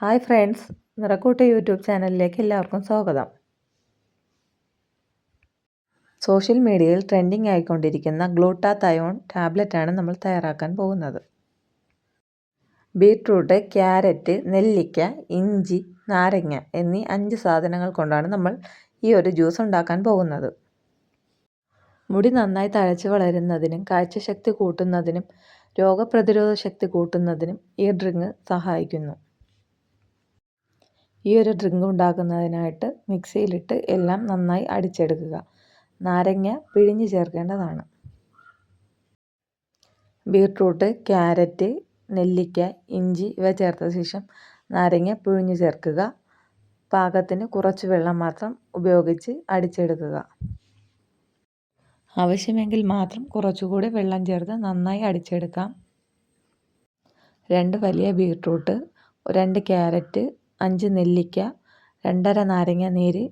Hi friends നിറക്കൂട്ട് YouTube ചാനലിലേക്ക് എല്ലാവർക്കും സ്വാഗതം. സോഷ്യൽ മീഡിയയിൽ ട്രെൻഡിങ് ആയിക്കൊണ്ടിരിക്കുന്ന ഗ്ലൂട്ടാ ഗ്ലൂട്ടാതയോൺ ടാബ്ലറ്റാണ് നമ്മൾ തയ്യാറാക്കാൻ പോകുന്നത്. ബീട്രൂട്ട് ക്യാരറ്റ് നെല്ലിക്ക ഇഞ്ചി നാരങ്ങ എന്നീ അഞ്ച് സാധനങ്ങൾ കൊണ്ടാണ് നമ്മൾ ഈ ഒരു ജ്യൂസ് ഉണ്ടാക്കാൻ പോകുന്നത്. മുടി നന്നായി തഴച്ച് വളരുന്നതിനും കാഴ്ചശക്തി കൂട്ടുന്നതിനും രോഗപ്രതിരോധ ശക്തി കൂട്ടുന്നതിനും ഈ ഡ്രിങ്ക് സഹായിക്കുന്നു. ഈ ഒരു ഡ്രിങ്ക് ഉണ്ടാക്കുന്നതിനായിട്ട് മിക്സിയിലിട്ട് എല്ലാം നന്നായി അടിച്ചെടുക്കുക. നാരങ്ങ പിഴിഞ്ഞ് ചേർക്കേണ്ടതാണ്. ബീട്രൂട്ട് ക്യാരറ്റ് നെല്ലിക്ക ഇഞ്ചി ഇവ ചേർത്ത ശേഷം നാരങ്ങ പിഴിഞ്ഞ് ചേർക്കുക. പാകത്തിന് കുറച്ച് വെള്ളം മാത്രം ഉപയോഗിച്ച് അടിച്ചെടുക്കുക. ആവശ്യമെങ്കിൽ മാത്രം കുറച്ചുകൂടി വെള്ളം ചേർത്ത് നന്നായി അടിച്ചെടുക്കാം. രണ്ട് വലിയ ബീട്രൂട്ട് രണ്ട് ക്യാരറ്റ് അഞ്ച് നെല്ലിക്ക രണ്ടര നാരങ്ങ നീര്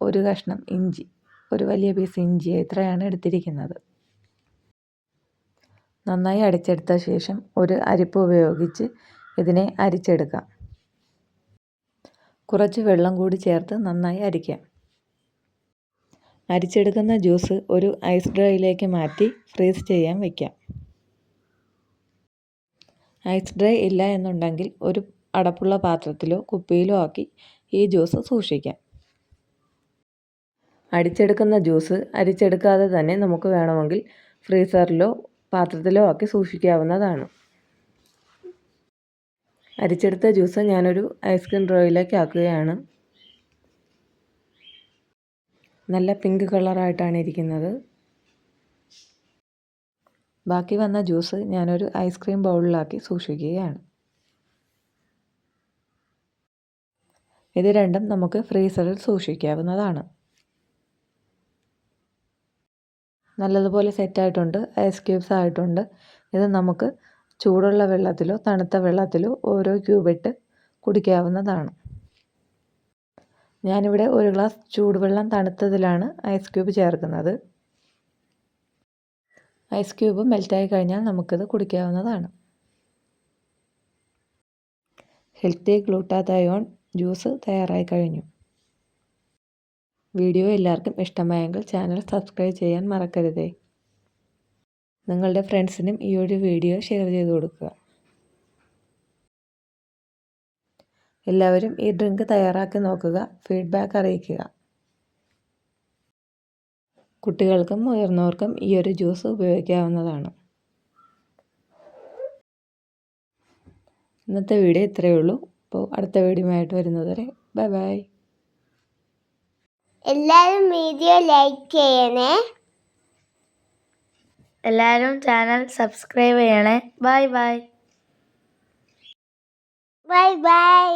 ഒരു കഷ്ണം ഇഞ്ചി ഒരു വലിയ പീസ് ഇഞ്ചി ഇത്രയാണ് എടുത്തിരിക്കുന്നത്. നന്നായി അടിച്ചെടുത്ത ശേഷം ഒരു അരിപ്പ് ഉപയോഗിച്ച് ഇതിനെ അരിച്ചെടുക്കാം. കുറച്ച് വെള്ളം കൂടി ചേർത്ത് നന്നായി അരിക്കാം. അരിച്ചെടുക്കുന്ന ജ്യൂസ് ഒരു ഐസ് ഡ്രൈയിലേക്ക് മാറ്റി ഫ്രീസ് ചെയ്യാൻ വയ്ക്കാം ഐസ് ഡ്രൈ ഇല്ല എന്നുണ്ടെങ്കിൽ ഒരു അടപ്പുള്ള പാത്രത്തിലോ കുപ്പിയിലോ ആക്കി ഈ ജ്യൂസ് സൂക്ഷിക്കാം. അടിച്ചെടുക്കുന്ന ജ്യൂസ് അരിച്ചെടുക്കാതെ തന്നെ നമുക്ക് വേണമെങ്കിൽ ഫ്രീസറിലോ പാത്രത്തിലോ ആക്കി സൂക്ഷിക്കാവുന്നതാണ്. അരിച്ചെടുത്ത ജ്യൂസ് ഞാനൊരു ഐസ്ക്രീം ഡ്രോയിലേക്ക് ആക്കുകയാണ്. നല്ല പിങ്ക് കളറായിട്ടാണ് ഇരിക്കുന്നത്. ബാക്കി വന്ന ജ്യൂസ് ഞാനൊരു ഐസ്ക്രീം ബൗളിലാക്കി സൂക്ഷിക്കുകയാണ്. ഇത് രണ്ടും നമുക്ക് ഫ്രീസറിൽ സൂക്ഷിക്കാവുന്നതാണ്. നല്ലതുപോലെ സെറ്റായിട്ടുണ്ട് ഐസ് ക്യൂബ്സ് ആയിട്ടുണ്ട്. ഇത് നമുക്ക് ചൂടുള്ള വെള്ളത്തിലോ തണുത്ത വെള്ളത്തിലോ ഓരോ ക്യൂബിട്ട് കുടിക്കാവുന്നതാണ്. ഞാനിവിടെ ഒരു ഗ്ലാസ് ചൂടുവെള്ളം തണുത്തതിലാണ് ഐസ് ക്യൂബ് ചേർക്കുന്നത്. ഐസ് ക്യൂബ് മെൽറ്റായി കഴിഞ്ഞാൽ നമുക്കിത് കുടിക്കാവുന്നതാണ്. ഹെൽത്തി ഗ്ലൂട്ടാതയോൺ ജ്യൂസ് തയ്യാറായി കഴിഞ്ഞു. വീഡിയോ എല്ലാവർക്കും ഇഷ്ടമായെങ്കിൽ ചാനൽ സബ്സ്ക്രൈബ് ചെയ്യാൻ മറക്കരുതേ. നിങ്ങളുടെ ഫ്രണ്ട്സിനും ഈ ഒരു വീഡിയോ ഷെയർ ചെയ്ത് കൊടുക്കുക. എല്ലാവരും ഈ ഡ്രിങ്ക് തയ്യാറാക്കി നോക്കുക ഫീഡ്ബാക്ക് അറിയിക്കുക. കുട്ടികൾക്കും മുതിർന്നവർക്കും ഈ ഒരു ജ്യൂസ് ഉപയോഗിക്കാവുന്നതാണ്. ഇന്നത്തെ വീഡിയോ ഇത്രയേ ഉള്ളൂ. അപ്പോൾ അടുത്ത വീഡിയോ ആയിട്ട് വരുന്നതുവരെ ബൈ ബൈ. എല്ലാവരും വീഡിയോ ലൈക്ക് ചെയ്യണേ. എല്ലാവരും ചാനൽ സബ്സ്ക്രൈബ് ചെയ്യണേ. Bye bye. Bye bye.